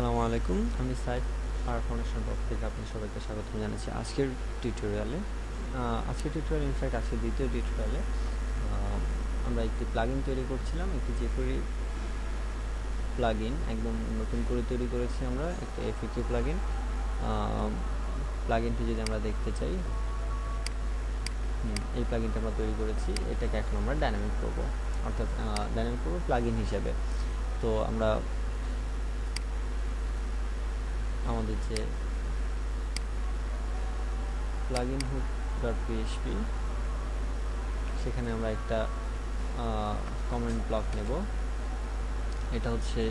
আসসালামু আলাইকুম, আমি সাইড আর ফাউন্ডেশন পক্ষ থেকে আপনার সবাইকে স্বাগত জানাচ্ছি আজকের টিউটোরিয়ালে। আজকের টিউটোরিয়াল ইনফ্যাক্ট আজকের দ্বিতীয় টিউটোরিয়ালে আমরা একটি প্লাগইন তৈরি করছিলাম, একটি যে জেকুরি প্লাগইন, একদম নতুন করে তৈরি করেছি আমরা, একটা এফিকিউ প্লাগইন। প্লাগইনটি যদি আমরা দেখতে চাই এই প্লাগইনটা আমরা তৈরি করেছি, এটাকে এখন আমরা ডাইনামিক করব, অর্থাৎ ডাইনামিক করব প্লাগইন হিসেবে। তো আমরা আমাদের যে প্লাগইন হুক ডট পিএইচপি সেখানে আমরা একটা কমেন্ট ব্লক নেব। এটা হচ্ছে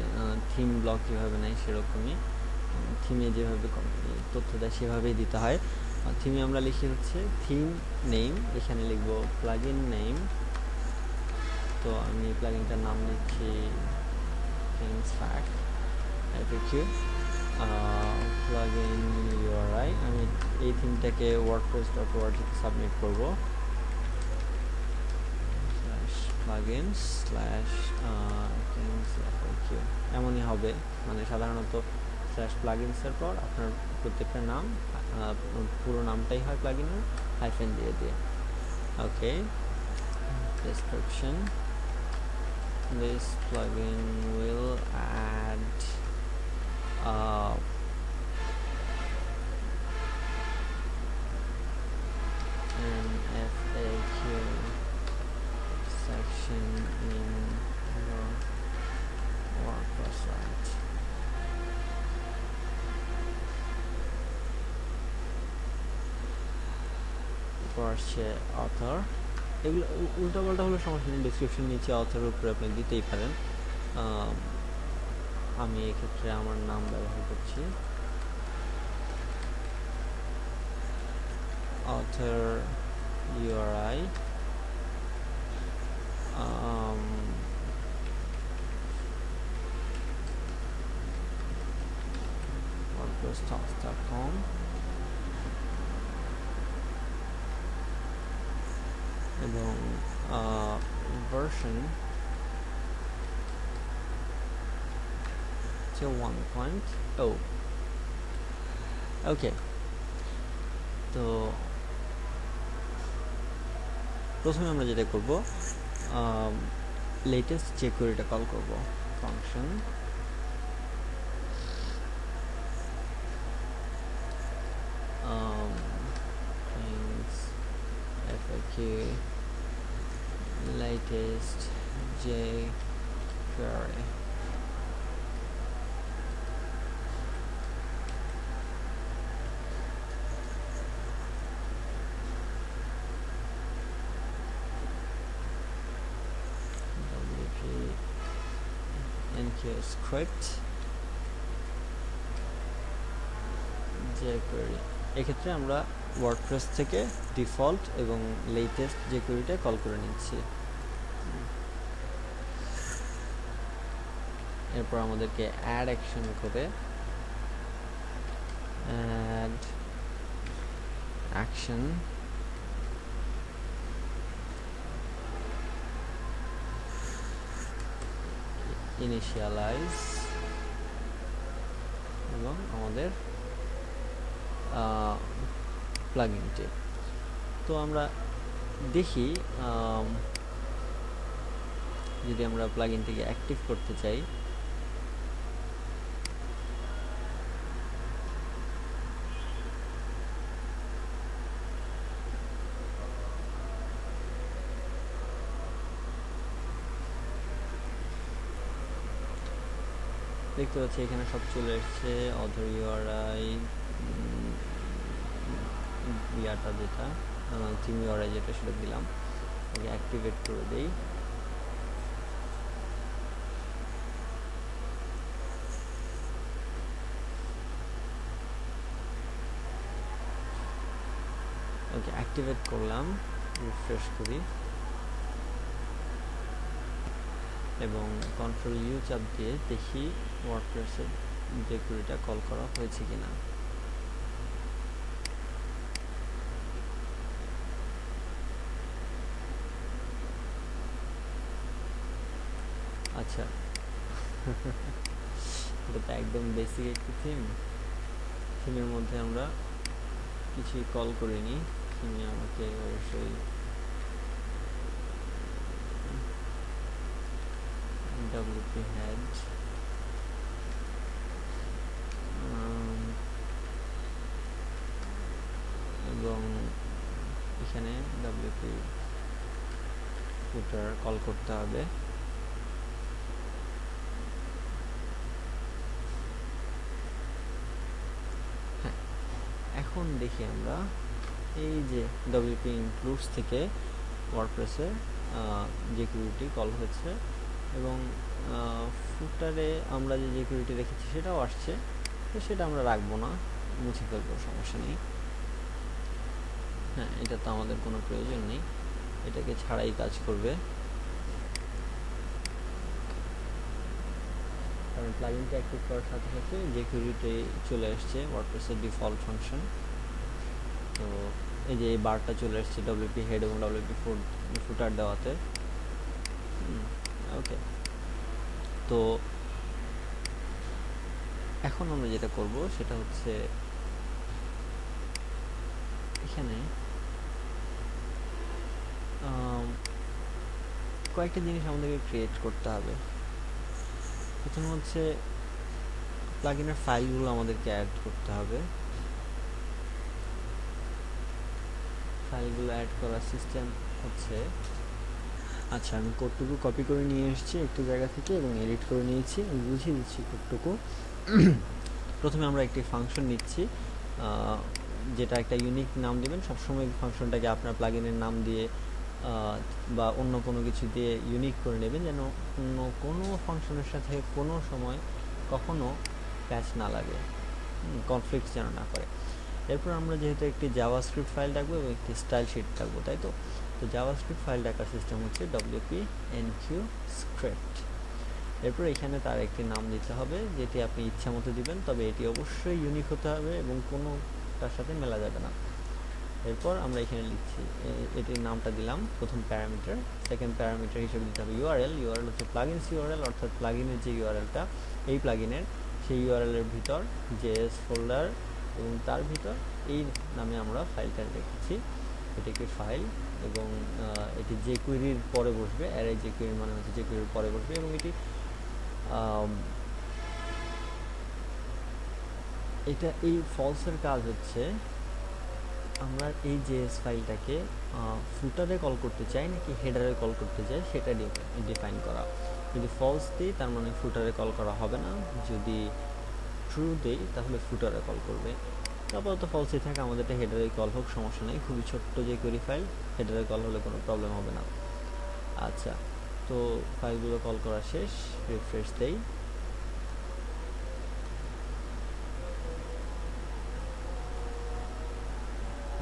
থিম ব্লক কীভাবে নেয় সেরকমই। থিমে যেভাবে তথ্য দেয় সেভাবেই দিতে হয়। থিমে আমরা লিখি হচ্ছে থিম নেম এখানে লিখব প্লাগইন নেম তো আমি প্লাগইনটার নাম লিখছি থিংস ফ্যাক্ট প্লাগইন ইউআরআই আমি এই থিমটাকে ওয়ার্ডপ্রেস ডট ওয়ার্ডে সাবমিট করব প্লাগইন স্ল্যাশ কিউ এমনই হবে। মানে সাধারণত স্ল্যাশ প্লাগইনসের পর আপনার প্রত্যেকটা নাম পুরো নামটাই হয় প্লাগইনের হাইফেন দিয়ে দিয়ে। Okay description. This plugin will add uh, an FAQ section in your WordPress site. পারছে অথর এগুলো হলে সমস্যা নেই ডিসক্রিপশন নিচে অথর উপরে আপনি দিতেই পারেন আমি এক্ষেত্রে আমার নাম ব্যবহার করছি। Author URI um, WordPress.com এবং ভার্সন পয়েন্ট ও ওকে তো প্রথমে আমরা যেটা করব লেটেস্ট চেক কোয়েরিটা কল করব function FAQ latest jQuery script. jQuery এক্ষেত্রে আমরা ওয়ার্ডপ্রেস থেকে ডিফল্ট এবং লেটেস্ট jQueryটা কল করে নিচ্ছি। এরপর আমাদেরকে অ্যাড অ্যাকশন করে অ্যাড অ্যাকশন ইনিশিয়ালাইজ এবং আমাদের প্লাগিনটি তো আমরা দেখি যদি আমরা প্লাগইনটিকে অ্যাক্টিভ করতে চাই দেখতে পাচ্ছি এখানে সব চলে এসছে। অধর ইয়াটা যেটা থিম ইউআরআই যেটা সেটা দিলাম। ওকে অ্যাক্টিভেট করে দেই। ওকে অ্যাক্টিভেট করলাম রিফ্রেশ করি। এবং কন্ট্রোল ইউ চাপ দিয়ে দেখি ওয়ার্ডপ্রেসের কুড়িটা কল করা হয়েছে কিনা। আচ্ছা। এটা তো একদম বেসিক একটি থিম থিমের মধ্যে আমরা কিছুই কল করিনি। থিমে আমাকে অবশ্যই WP head. Um, এবং এখানে WP footer কল করতে হবে। হ্যাঁ এখন দেখি আমরা এই যে WP includes থেকে ওয়ার্ডপ্রেসের জেকিউরিটি কল হয়েছে এবং ফুটারে আমরা যে সিকিউরিটি রেখেছি সেটাও আসছে। তো সেটা আমরা রাখব না, মুছে ফেলব, সমস্যা নেই। হ্যাঁ এটা তো আমাদের কোনো প্রয়োজন নেই। এটাকে ছাড়াই কাজ করবে। কারণ প্লাগইনটা অ্যাক্টিভ করার সাথে সাথে সিকিউরিটি চলে আসছে ওয়ার্ডপ্রেসের ডিফল্ট ফাংশন তো এই যে এই বারটা চলে আসছে ডব্লিউপি হেড এবং ডব্লিউপি ফুট ফুটার দেওয়াতে। ওকে তো এখন আমরা যেটা করব সেটা হচ্ছে এখানে কয়েকটা জিনিস আমাদেরকে ক্রিয়েট করতে হবে। প্রথম হচ্ছে প্লাগিনের ফাইলগুলো আমাদেরকে অ্যাড করতে হবে। ফাইলগুলো অ্যাড করার সিস্টেম হচ্ছে আচ্ছা আমি কোডটুকু কপি করে নিয়ে এসেছি একটু জায়গা থেকে এবং এডিট করে নিয়েছি। আমি বুঝিয়ে দিচ্ছি কোডটুকু প্রথমে আমরা একটি ফাংশন নিচ্ছি যেটা একটা ইউনিক নাম দেবেন। সবসময় ফাংশনটাকে আপনার প্লাগিনের নাম দিয়ে বা অন্য কোনো কিছু দিয়ে ইউনিক করে নেবেন যেন অন্য কোনো ফাংশনের সাথে কোনো সময় কখনো প্যাচ না লাগে কনফ্লিক্ট যেন না করে। এরপর আমরা যেহেতু একটি জাভা স্ক্রিপ্ট ফাইল রাখব এবং একটি স্টাইল শিট রাখব, তাই তো? তো জাভাস্ক্রিপ্ট ফাইল ডাকার সিস্টেম হচ্ছে ডব্লিউপি এনকিউ স্ক্রিপ্ট এরপর এখানে তার একটি নাম দিতে হবে, যেটি আপনি ইচ্ছা মতো দিবেন, তবে এটি অবশ্যই ইউনিক হতে হবে এবং কোনো তার সাথে মেলা যাবে না। এরপর আমরা এখানে লিখছি এটির নামটা দিলাম, প্রথম প্যারামিটার সেকেন্ড প্যারামিটার হিসেবে দিতে হবে ইউআরএল ইউআরএল হচ্ছে প্লাগিনস ইউআরএল অর্থাৎ প্লাগিনের যে ইউআরএলটা এই প্লাগিনের সেই ইউআরএলের ভিতর জেএস ফোল্ডার এবং তার ভিতর এই নামে আমরা ফাইলটা রেখেছি। এটি একটি ফাইল এবং এটি যে কুইরির পরে বসবে অ্যারে যে কুইরির মানে হচ্ছে যে কুইরির পরে বসবে এবং এটি এটা এই ফলসের কাজ হচ্ছে, আমরা এই জেএস ফাইলটাকে ফুটারে কল করতে চাই নাকি হেডারে কল করতে চাই সেটা ডিফাইন করা। যদি ফলস দিই, তার মানে ফুটারে কল করা হবে না। যদি ট্রু দেই, তাহলে ফুটারে কল করবে। আপাতত ফলসই থাকে আমাদের এটা হেডারে কল হোক, সমস্যা নেই। খুবই ছোট্ট যে কোয়েরি ফাইল হেডারে কল হলে কোনো প্রবলেম হবে না। আচ্ছা তো ফাইলগুলো কল করা শেষ রিফ্রেশ দেই।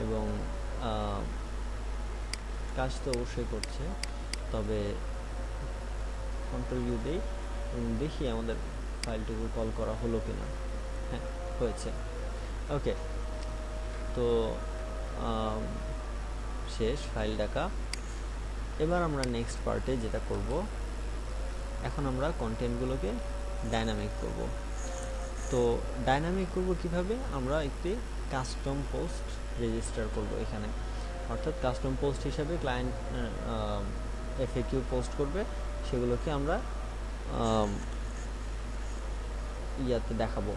এবং কাজ তো অবশ্যই করছে, তবে কন্ট্রোল ইউ দেই দেখি আমাদের ফাইলটুকু কল করা হলো কিনা। হ্যাঁ হয়েছে। ওকে তো শেষ ফাইল ডাকা এবার আমরা নেক্সট পার্টে যেটা করব, এখন আমরা কন্টেন্টগুলোকে ডাইনামিক করব। তো ডাইনামিক করব কীভাবে? আমরা একটি কাস্টম পোস্ট রেজিস্টার করব এখানে। অর্থাৎ কাস্টম পোস্ট হিসাবে ক্লায়েন্ট এফএকিউ পোস্ট করবে। সেগুলোকে আমরা ইয়াতে দেখাবো।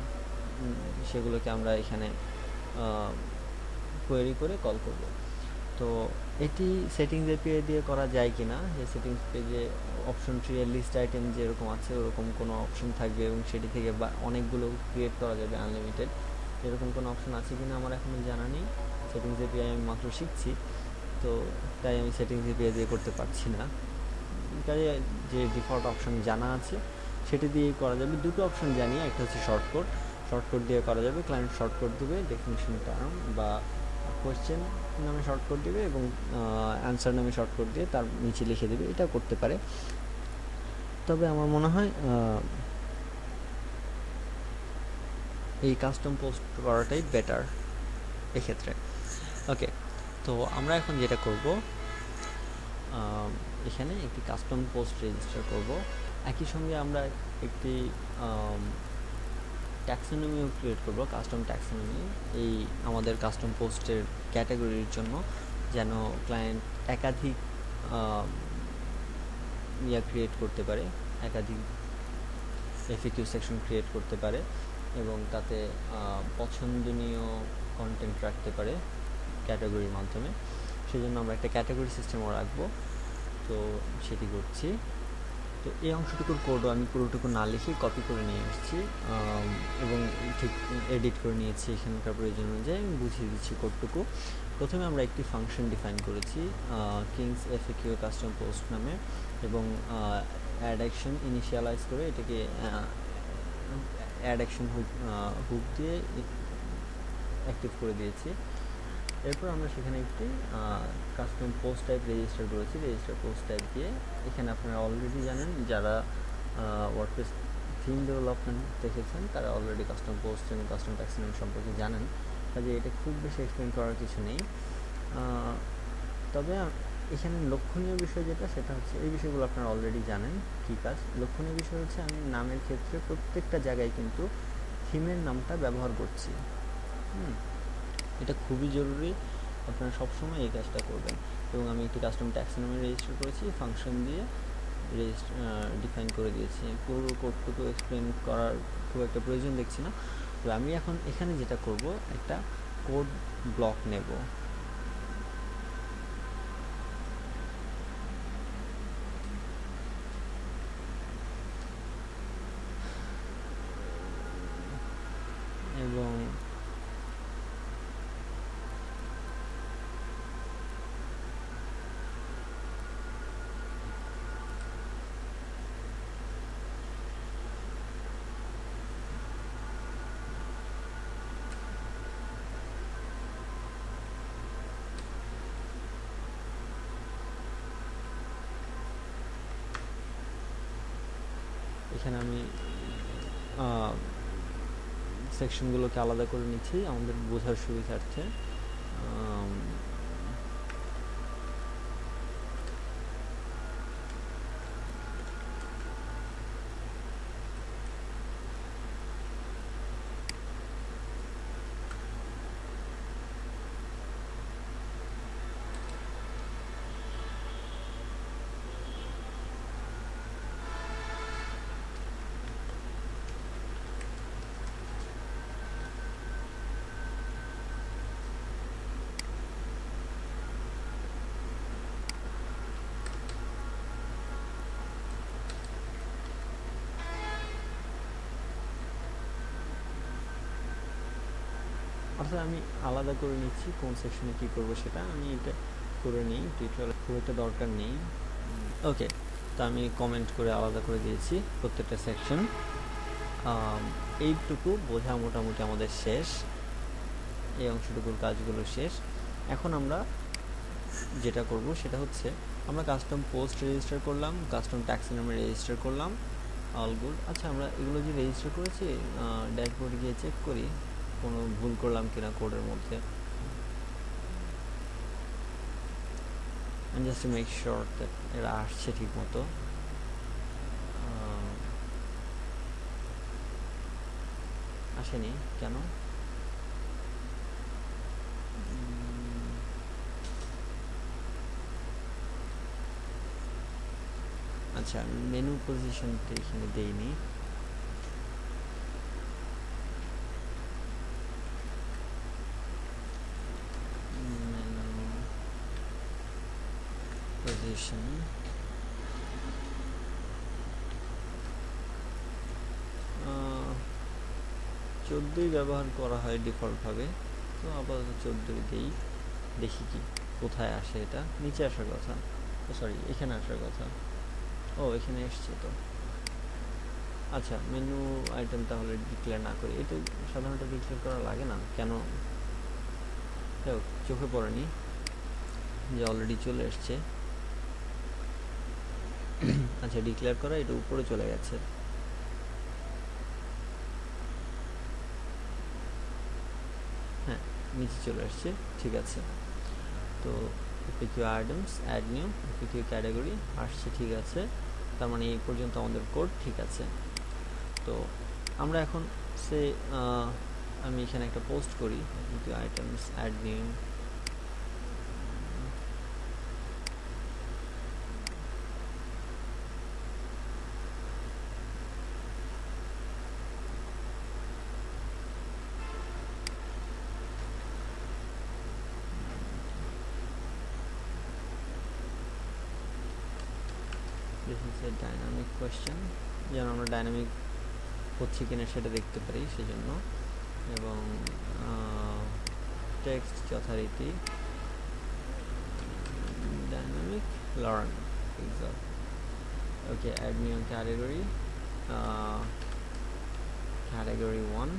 সেগুলোকে আমরা এখানে কোয়েরি করে কল করব। তো এটি সেটিংস এপিআই দিয়ে করা যায় কি না যে সেটিংস পেজে অপশন ট্রি এর লিস্ট আইটেম যেরকম আছে, ওরকম কোনো অপশন থাকবে এবং সেটি থেকে বা, অনেকগুলো ক্রিয়েট করা যাবে আনলিমিটেড এরকম কোনো অপশন আছে কি না আমার এখনও জানা নেই। সেটিংস এপিআই আমি মাত্র শিখছি, তো তাই আমি সেটিংস এপিআই দিয়ে করতে পারছি না। কাজে যে ডিফল্ট অপশন জানা আছে, সেটি দিয়ে করা যাবে। দুটো অপশন জানি, একটা হচ্ছে শর্টকট শর্টকট দিয়ে করা যাবে ক্লায়েন্ট শর্টকট দিবে ডেফিনেশন টার্ম বা কোয়েশ্চেন নামে শর্টকট দিবে এবং অ্যান্সার নামে শর্টকট দিয়ে তার নিচে লিখে দেবে, এটা করতে পারে। তবে আমার মনে হয় এই কাস্টম পোস্ট করাটাই বেটার এক্ষেত্রে। ওকে তো আমরা এখন যেটা করব এখানে একটি কাস্টম পোস্ট রেজিস্টার করব। একই সঙ্গে আমরা একটি ট্যাক্সোনমিও ক্রিয়েট করব কাস্টম ট্যাক্সোনমি এই আমাদের কাস্টম পোস্টের ক্যাটাগরির জন্য, যেন ক্লায়েন্ট একাধিক ইয়া ক্রিয়েট করতে পারে, একাধিক এফিকিউ সেকশন ক্রিয়েট করতে পারে এবং তাতে পছন্দনীয় কন্টেন্ট রাখতে পারে ক্যাটাগরির মাধ্যমে। সেজন্য আমরা একটা ক্যাটাগরি সিস্টেমও রাখব। তো সেটি করছি। তো এই অংশটুকুর কোডও আমি পুরোটুকু না লিখে কপি করে নিয়ে এসেছি এবং ঠিক এডিট করে নিয়েছি এখানকার প্রয়োজন অনুযায়ী, আমি বুঝিয়ে দিচ্ছি কোডটুকু প্রথমে আমরা একটি ফাংশন ডিফাইন করেছি kings F Q custom post নামে, এবং অ্যাড অ্যাকশন ইনিশিয়ালাইজ করে এটাকে অ্যাড অ্যাকশন হুক হুক দিয়ে অ্যাক্টিভ করে দিয়েছি। এরপর আমরা সেখানে একটি কাস্টম পোস্ট টাইপ রেজিস্টার করেছি। রেজিস্টার পোস্ট টাইপ দিয়ে এখানে আপনারা অলরেডি জানেন যারা ওয়ার্ডপ্রেস থিম ডেভেলপমেন্ট দেখেছেন, তারা অলরেডি কাস্টম পোস্ট এবং কাস্টম ট্যাক্সিনোম সম্পর্কে জানেন। কাজে এটা খুব বেশি এক্সপ্লেন করার কিছু নেই। তবে এখানে লক্ষণীয় বিষয় যেটা, সেটা হচ্ছে এই বিষয়গুলো আপনারা অলরেডি জানেন, কী কাজ? লক্ষণীয় বিষয় হচ্ছে আমি নামের ক্ষেত্রে প্রত্যেকটা জায়গায় কিন্তু থিমের নামটা ব্যবহার করছি। হুম। এটা খুবই জরুরি। আপনারা সবসময় এই কাজটা করবেন। এবং আমি একটি কাস্টম ট্যাক্সোনমি রেজিস্টার করেছি। ফাংশন দিয়ে রেজিস্টার ডিফাইন করে দিয়েছি। পুরো কোডটুকু এক্সপ্লেন করার খুব একটা প্রয়োজন দেখছি না। তো আমি এখন এখানে যেটা করব, একটা কোড ব্লক নেব এবং এখানে আমি সেকশনগুলোকে আলাদা করে নিচ্ছি আমাদের বোঝার সুবিধার্থে। অর্থাৎ আমি আলাদা করে নিচ্ছি কোন সেকশনে কি করব সেটা। আমি এটা করে নিই টিউটোরিয়াল খুব একটা দরকার নেই। ওকে তো আমি কমেন্ট করে আলাদা করে দিয়েছি প্রত্যেকটা সেকশন এইটুকু বোঝা মোটামুটি আমাদের শেষ। এই অংশটুকুর কাজগুলো শেষ। এখন আমরা যেটা করব সেটা হচ্ছে, আমরা কাস্টম পোস্ট রেজিস্টার করলাম কাস্টম ট্যাক্সি নামে রেজিস্টার করলাম। অল গুড আচ্ছা আমরা এগুলো যে রেজিস্টার করেছি ড্যাশবোর্ডে গিয়ে চেক করি। কোনো ভুল করলাম কিনা কোডের মধ্যে। Just to make sure এরা আসছে ঠিক মতো আসেনি কেন? আচ্ছা মেনু পজিশনটা এখানে দেইনি। Position চোদ্দোই ব্যবহার করা হয় ডিফল্টভাবে। তো আপাতত চোদ্দোই দিই। দেখি কি, কোথায় আসে এটা? নিচে আসার কথা। সরি এখানে আসার কথা। ও, এখানে এসছে তো। আচ্ছা মেনু আইটেম তাহলে ডিক্লেয়ার না করি। এটা সাধারণত ডিক্লেয়ার করা লাগে না? কেন? চোখে পড়েনি। যে অলরেডি চলে এসছে। আচ্ছা ডিক্লেয়ার করা, এটা উপরে চলে গেছে। হ্যাঁ নিচে চলে আসছে, ঠিক আছে। তো PQ items add new PQ category আসছে, ঠিক আছে। তার মানে এই পর্যন্ত আমাদের কোড ঠিক আছে। তো আমরা এখন সে আমি এখানে একটা পোস্ট করি কিন্তু items add new this is a dynamic question যেন আমরা ডাইনামিক হচ্ছে কিনা সেটা দেখতে পারি সেজন্য। এবং টেক্সট যথারীতি dynamic learn exam okay add new category category one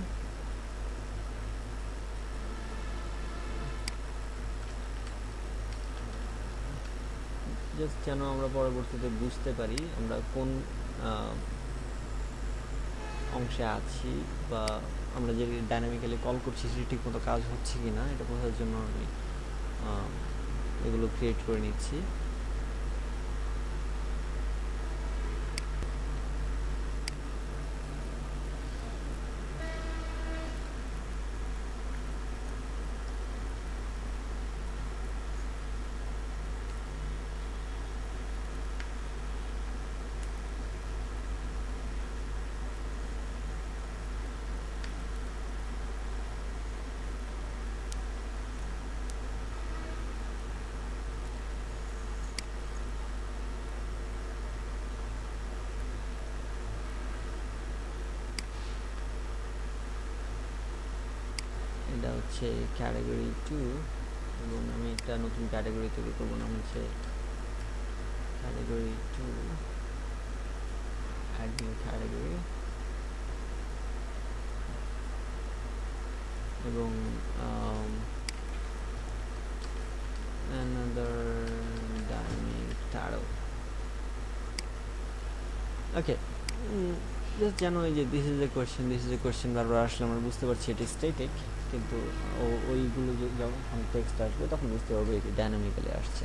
just যেন আমরা পরবর্তীতে বুঝতে পারি আমরা কোন অংশে আছি বা আমরা যে ডাইনামিক্যালি কল করছি সেটি ঠিকমতো কাজ হচ্ছে কি না এটা বোঝার জন্য আমি এগুলো ক্রিয়েট করে নিচ্ছি। এটা হচ্ছে ক্যাটাগরি টু এবং আমি একটা নতুন ক্যাটাগরি তৈরি করব, নাম হচ্ছে ক্যাটাগরি টু ক্যাটাগরি এবং another dynamic ওকে জাস্ট জানো এই যে this is a question this is a question বারবার আসলে আমরা বুঝতে পারছি এটি স্টেটিক কিন্তু ওইগুলো যখন টেক্সট আসবে তখন বুঝতে পারব এটি ডাইনামিক্যালি আসছে।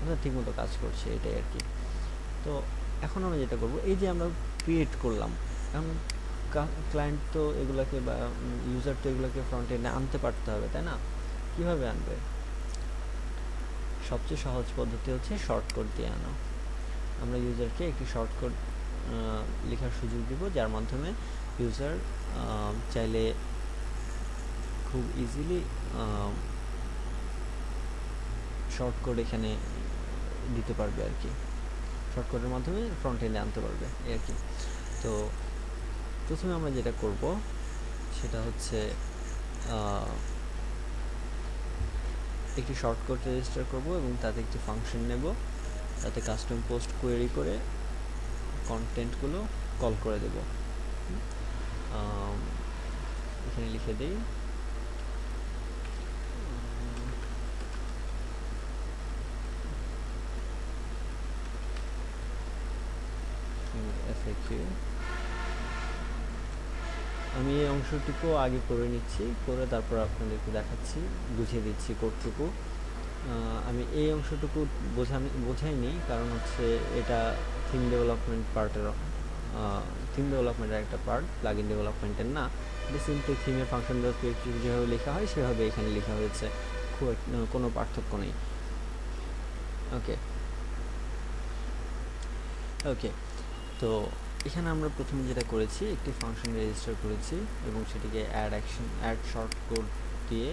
অর্থাৎ ঠিকমতো কাজ করছে, এটাই আর কি। তো, এখন আমরা যেটা করব, এই যে আমরা ক্রিয়েট করলাম, এখন ক্লায়েন্ট তো এগুলাকে বা ইউজার তো এগুলোকে ফ্রন্ট আনতে পারতে হবে, তাই না? কীভাবে আনবে? সবচেয়ে সহজ পদ্ধতি হচ্ছে শর্টকট দিয়ে আনা। আমরা ইউজারকে একটি শর্টকট লেখার সুযোগ দিব, যার মাধ্যমে ইউজার চাইলে খুব ইজিলি শর্টকট এখানে দিতে পারবে আর কি। শর্টকটের মাধ্যমে ফ্রন্ট এন্ডে আনতে পারবে আর কি। তো প্রথমে আমরা যেটা করব, সেটা হচ্ছে একটি শর্টকট রেজিস্টার করব এবং তাতে একটি ফাংশন নেব। তাতে কাস্টম পোস্ট কোয়েরি করে কন্টেন্টগুলো কল করে দেব। এখানে লিখে দিই। আমি এই অংশটুকু আগে করে নিচ্ছি, করে তারপর আপনাদেরকে দেখাচ্ছি, বুঝিয়ে দিচ্ছি কোডটুকু। আমি এই অংশটুকু বোঝানি, বোঝাইনি, কারণ হচ্ছে এটা থিম ডেভেলপমেন্ট পার্টের থিম ডেভেলপমেন্টের একটা পার্ট প্লাগ ইন ডেভেলপমেন্টের না। সিম্পলি থিমের ফাংশন যেভাবে লেখা হয়, সেভাবে এখানে লেখা হয়েছে। খুব কোনো পার্থক্য নেই। ওকে ওকে তো এখানে আমরা প্রথমে যেটা করেছি, একটি ফাংশন রেজিস্টার করেছি এবং সেটিকে add action add short code দিয়ে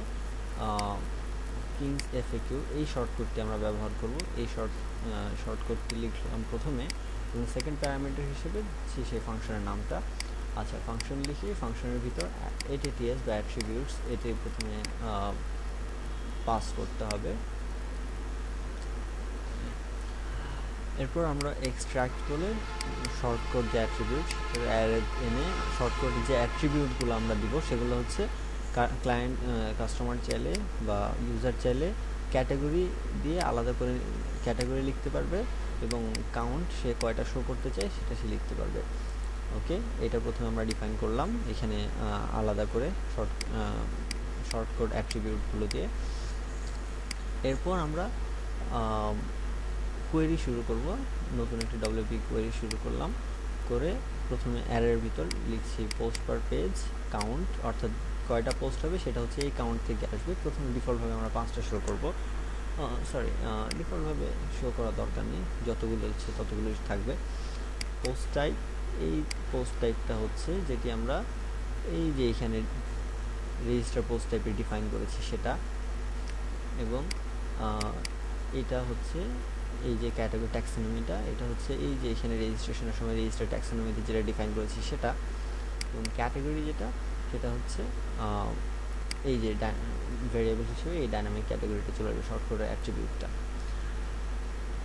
কিংস এফএকিউ এই শর্টকটটি আমরা ব্যবহার করব। এই শর্ট শর্টকটটি লিখলাম প্রথমে। এবং সেকেন্ড প্যারামিটার হিসেবে সেই ফাংশনের নামটা। আচ্ছা ফাংশন লিখি, ফাংশনের ভিতর এটিটিএস বা অ্যাট্রিবিউটস এটি প্রথমে পাস করতে হবে। এরপর আমরা এক্সট্রাক্ট বলে শর্টকট যে অ্যাট্রিবিউট এনে শর্টকট যে অ্যাট্রিবিউটগুলো আমরা দিব, সেগুলো হচ্ছে ক্লায়েন্ট কাস্টমার চাইলে বা ইউজার চাইলে ক্যাটাগরি দিয়ে আলাদা করে ক্যাটাগরি লিখতে পারবে। এবং কাউন্ট সে কয়টা শো করতে চায় সেটা সে লিখতে পারবে। ওকে এটা প্রথমে আমরা ডিফাইন করলাম। এখানে আলাদা করে শর্ট শর্টকট অ্যাট্রিবিউটগুলো দিয়ে। এরপর আমরা কোয়েরি শুরু করব। নতুন একটি ডব্লিউপি কোয়েরি শুরু করলাম। করে প্রথমে অ্যারের ভিতর লিখছি পোস্ট পার পেজ কাউন্ট অর্থাৎ কয়টা পোস্ট হবে সেটা হচ্ছে এই কাউন্ট থেকে আসবে। প্রথমে ডিফল্টভাবে আমরা পাঁচটা শো করব। সরি ডিফল্টভাবে শো করা দরকার নেই। যতগুলো ইচ্ছে ততগুলো থাকবে। পোস্ট টাইপ এই পোস্ট টাইপটা হচ্ছে যেটি আমরা এই যে এখানে রেজিস্টার পোস্ট টাইপে ডিফাইন করেছি সেটা। এবং এটা হচ্ছে এই যে ক্যাটাগরি ট্যাক্সোনমিটা এটা হচ্ছে এই যে এখানে রেজিস্ট্রেশনের সময় রেজিস্টার ট্যাক্সোনমিতে যেটা ডিফাইন করেছি সেটা। এবং ক্যাটাগরি যেটা, সেটা হচ্ছে এই যে ভেরিয়েবল হিসেবে এই ডাইনামিক ক্যাটাগরিটা চলে আসবে শর্ট করে অ্যাট্রিবিউটটা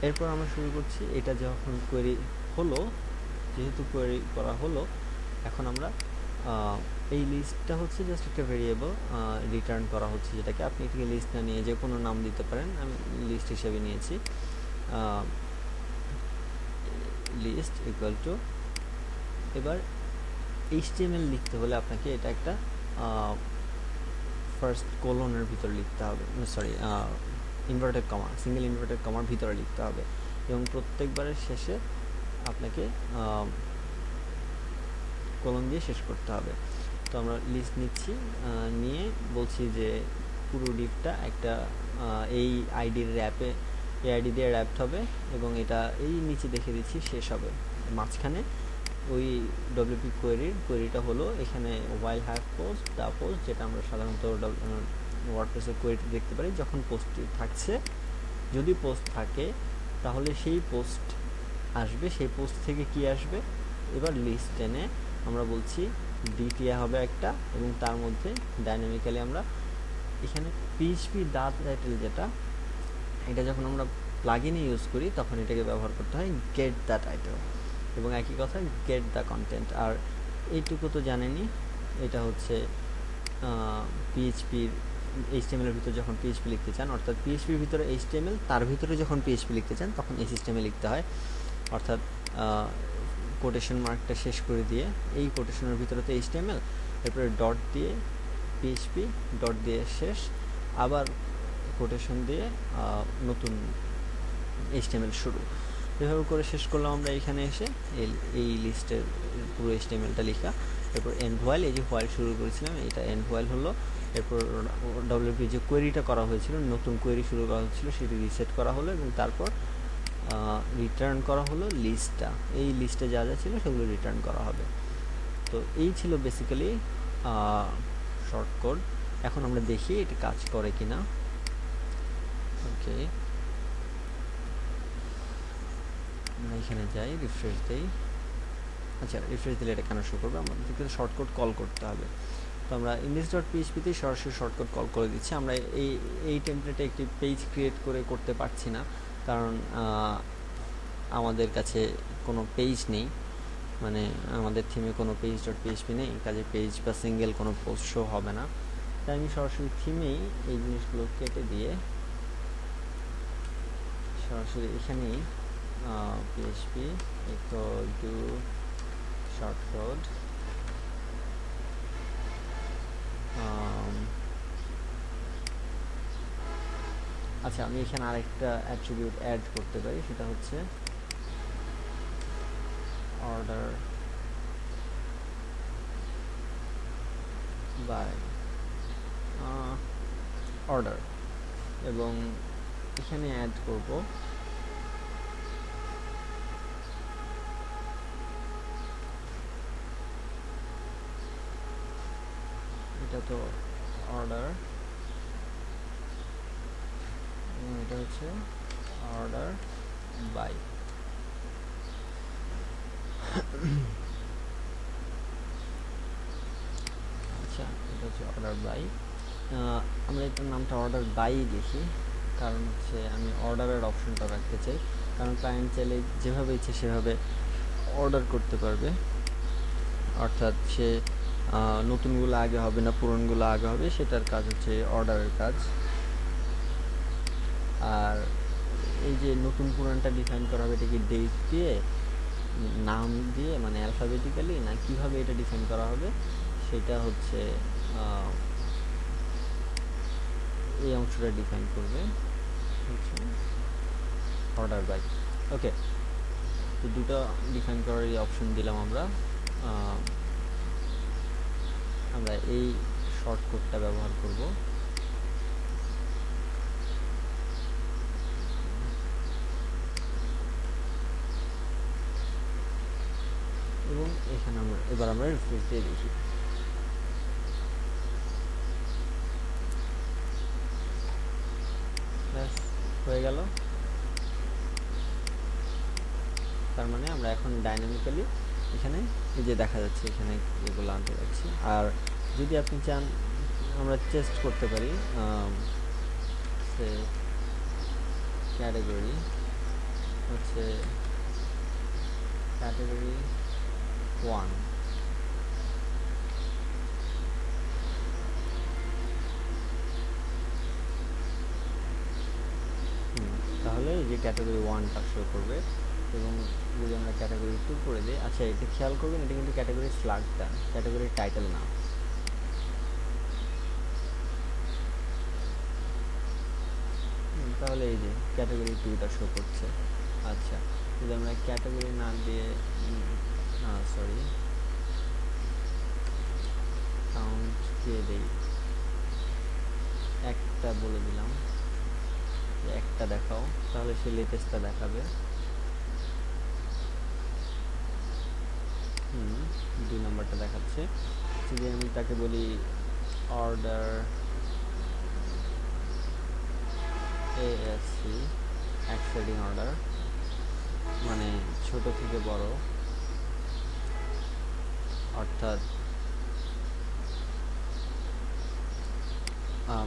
এরপর আমরা শুরু করছি, এটা যখন কোয়েরি হলো, যেহেতু কোয়েরি করা হলো, এখন আমরা এই লিস্টটা হচ্ছে জাস্ট একটা ভেরিয়েবল রিটার্ন করা হচ্ছে, যেটাকে আপনি এটাকে লিস্ট না নিয়ে যে কোনো নাম দিতে পারেন। আমি লিস্ট হিসেবে নিয়েছি লিস্ট ইকুয়াল টু এবার এইচটিএমএল লিখতে হলে আপনাকে এটা একটা ফার্স্ট কোলনের ভিতর লিখতে হবে sorry inverted comma single inverted কমার ভিতরে লিখতে হবে। এবং প্রত্যেকবারের শেষে আপনাকে কলম দিয়ে শেষ করতে হবে। তো আমরা লিস্ট নিচ্ছি নিয়ে বলছি যে পুরো ডিপটা একটা এই আইডির র্যাপে এই আইডি দিয়ে র্যাপড হবে এবং এটা এই নিচে দেখে দিচ্ছি, শেষ হবে। মাঝখানে ওই ডব্লিউপি কোয়েরির কোয়েরিটা হলো এখানে while have post the post যেটা আমরা সাধারণত ওয়ার্ডপ্রেসের কোয়েরিতে দেখতে পারি, যখন পোস্টটি থাকছে, যদি পোস্ট থাকে, তাহলে সেই পোস্ট আসবে, সেই পোস্ট থেকে কি আসবে? এবার লিস্ট টেনে আমরা বলছি ডিটিএ হবে একটা, এবং তার মধ্যে ডাইনামিক্যালি আমরা এখানে পিএইচপি দা টাইটেল যেটা, এটা যখন আমরা প্লাগইনে ইউজ করি, তখন এটাকে ব্যবহার করতে হয় গেট দ্য টাইটেল এবং একই কথা গেট দ্য কন্টেন্ট আর এইটুকু তো জানেনই, এটা হচ্ছে পিএইচপির এইচটিএমএল এর ভিতরে যখন পিএইচপি লিখতে চান, অর্থাৎ পিএইচপির ভিতরে এইচটিএমএল তার ভিতরে যখন পিএইচপি লিখতে চান, তখন এই সিস্টেমে লিখতে হয়। অর্থাৎ কোটেশন মার্কটা শেষ করে দিয়ে, এই কোটেশনের ভিতরে তো এইচটিএমএল এরপরে ডট দিয়ে পিএইচপি ডট দিয়ে শেষ, আবার কোটেশন দিয়ে নতুন এইচটিএমএল শুরু। এভাবে করে শেষ করলাম আমরা এখানে এসে। এই- লিস্টের পুরো এইচটিএমএলটা লেখা। এরপর এন্ড হোয়াইল এই যে হোয়াইল শুরু করেছিলাম, এটা এন্ড হোয়াইল হলো। এরপর ডব্লিউপি যে কোয়েরিটা করা হয়েছিল, নতুন কোয়েরি শুরু করা হচ্ছিল সেটি রিসেট করা হলো এবং তারপর রিটার্ন করা হলো লিস্টটা এই লিস্টে যা যা ছিল সেগুলো রিটার্ন করা হবে। তো এই ছিল বেসিক্যালি শর্ট কোড এখন আমরা দেখি এটা কাজ করে কিনা। ওকে আমরা এখানে যাই রিফ্রেশ দেই। আচ্ছা রিফ্রেশ দিলে এটা কেন শো করবে? আমাদেরকে শর্টকাট কল করতে হবে। তো আমরা ইংলিশ ডট পিএইচপিতেই সরাসরি শর্টকাট কল করে দিচ্ছি। আমরা এই এই টেমপ্লেটে একটি পেজ ক্রিয়েট করে করতে পারছি না, কারণ আমাদের কাছে কোনো পেজ নেই। মানে আমাদের থিমে কোনো পেজ ডট পিএইচপি নেই, কাজে পেজ বা সিঙ্গেল কোনো পোস্ট শো হবে না। তাই আমি সরাসরি থিমেই এই জিনিসগুলো কেটে দিয়ে সরাসরি এখানেই PHP equal to short code আচ্ছা আমি এখানে আরেকটা অ্যাট্রিবিউট অ্যাড করতে পারি, সেটা হচ্ছে অর্ডার বাই অর্ডার এবং এখানে অ্যাড করব এটা তো অর্ডার এটা হচ্ছে অর্ডার বাই আচ্ছা এটা হচ্ছে অর্ডার বাই আমরা এটার নামটা অর্ডার বাই দেখি। কারণ হচ্ছে আমি অর্ডারের অপশনটা রাখতে চাই। কারণ ক্লায়েন্ট চাইলে যেভাবে ইচ্ছে সেভাবে অর্ডার করতে পারবে। অর্থাৎ সে নতুনগুলো আগে হবে না, পুরনগুলো আগে হবে, সেটার কাজ হচ্ছে অর্ডারের কাজ। আর এই যে নতুন পুরানটা ডিফাইন করা হবে, এটা কি ডেট দিয়ে, নাম দিয়ে মানে অ্যালফাবেটিক্যালি না কীভাবে এটা ডিফাইন করা হবে, সেটা হচ্ছে এই অংশটা ডিফাইন করবে। অর্ডার বাই ওকে তো দুটো ডিফাইন করার এই অপশন দিলাম আমরা। আমরা এই শর্টকাটটা ব্যবহার করব। এবং এখানে আমরা, এবার আমরা রিফ্রেশ দিয়ে দেখি। হয়ে গেল। তার মানে আমরা এখন ডাইনামিক্যালি এখানে, এই যে দেখা যাচ্ছে এখানে এগুলো আনতে যাচ্ছি। আর যদি আপনি চান, আমরা চেস্ট করতে পারি ক্যাটাগরি হচ্ছে ক্যাটাগরি ওয়ান তাহলে এই যে ক্যাটাগরি ওয়ানটা শো করবে। এবং যদি আমরা ক্যাটাগরি টু করে দিই আচ্ছা এটা খেয়াল করবেন, এটা কিন্তু ক্যাটাগরি স্লাগটা ক্যাটাগরি টাইটেল না। তাহলে এই যে ক্যাটাগরি টুটা শো করছে। আচ্ছা যদি আমরা ক্যাটাগরি না দিয়ে সরি দিয়ে দেই, একটা বলে দিলাম একটা দেখাও, তাহলে সে লেটেস্টটা দেখাবে। দুই নম্বরটা দেখাচ্ছে। যদি আমি তাকে বলি অর্ডার এএসসি অ্যাক্সেডিং অর্ডার মানে ছোট থেকে বড়, অর্থাৎ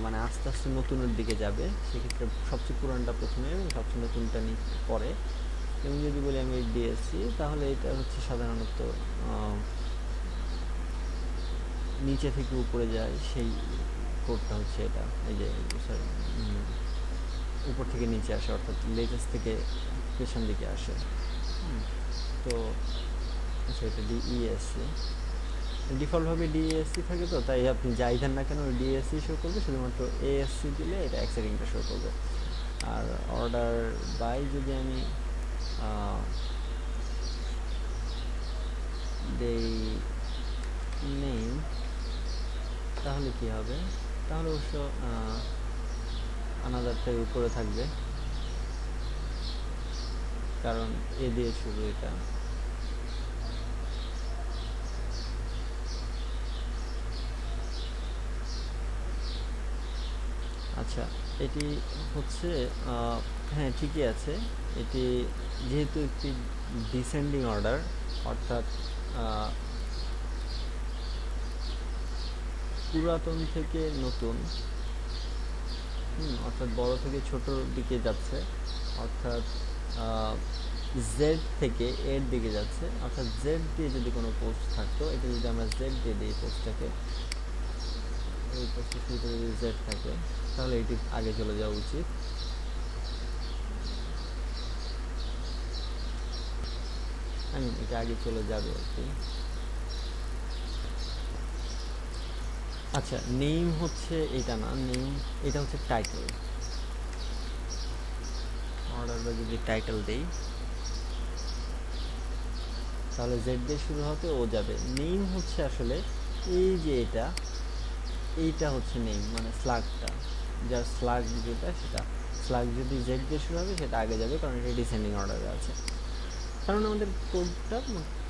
মানে আস্তে আস্তে নতুনের দিকে যাবে, সেক্ষেত্রে সবচেয়ে পুরানটা প্রথমে এবং সবচেয়ে নতুনটা পরে। এবং যদি বলি আমি ডিএসসি তাহলে এটা হচ্ছে সাধারণত নিচে থেকে উপরে যায়, সেই কোডটা হচ্ছে এটা। এই যে সরি উপর থেকে নিচে আসে, অর্থাৎ লেটেস্ট থেকে পেছন দিকে আসে। তো আচ্ছা এটা ডিইএসসি ডিফল্টভাবে ডিএসসি থাকে তো, তাই আপনি যাই দেন না কেন ডিএসসি শো করবে, শুধুমাত্র এএসসি দিলে এটা অ্যাক্সেডিংটা শো করবে। আর অর্ডার বাই যদি আমি নেম তাহলে কি হবে? তাহলে অবশ্য আনাদারটা উপরে থাকবে। কারণ এ দিয়ে শুরু এটা। আচ্ছা এটি হচ্ছে হ্যাঁ ঠিকই আছে। এটি যেহেতু একটি ডিসেন্ডিং অর্ডার অর্থাৎ পুরাতন থেকে নতুন হুম, অর্থাৎ বড় থেকে ছোটোর দিকে যাচ্ছে অর্থাৎ জেড থেকে এর দিকে যাচ্ছে অর্থাৎ জেড দিয়ে যদি কোনো পোস্ট থাকতো এটা যদি আমরা জেড দিয়ে দিই পোস্টটাকে এই পোস্টের যদি জেড থাকে তাহলে এটি আগে চলে যাওয়া উচিত। এটা আগে চলে যাবে আর কি। আচ্ছা নেম হচ্ছে এটা না নেম এটা হচ্ছে টাইটেল। অর্ডার বা যদি টাইটেল দেই, তাহলে জেড দিয়ে শুরু হতে ও যাবে। নেম হচ্ছে আসলে এই যে এটা, এইটা হচ্ছে নেম মানে স্লাগটা যার স্লাগ যেটা, সেটা। স্লাগ যদি জেড দিয়ে শুরু হবে, সেটা আগে যাবে, কারণ এটা ডিসেন্ডিং অর্ডারে আছে। কারণ আমাদের কোডটা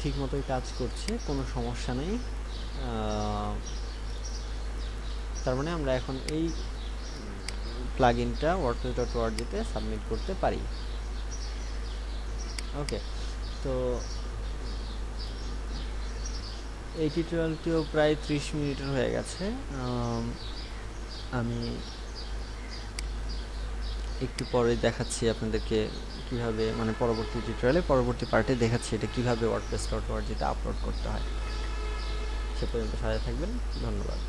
ঠিক মতোই কাজ করছে, কোনো সমস্যা নেই। তার মানে আমরা এখন এই প্লাগ ইনটা ওয়ার্ডপ্রেস ডট ওয়ার্ডিতে সাবমিট করতে পারি। ওকে তো এই টিউটোরিয়ালটিও প্রায় ত্রিশ মিনিটের হয়ে গেছে। আমি একটু পরে দেখাচ্ছি আপনাদেরকে কীভাবে মানে পরবর্তী টিউটোরিয়ালে পরবর্তী পার্টে দেখাচ্ছি এটা কীভাবে ওয়ার্ডপ্রেস ডট ওয়ার্ড যেটা আপলোড করতে হয়। সে পর্যন্ত সাথে থাকবেন, ধন্যবাদ।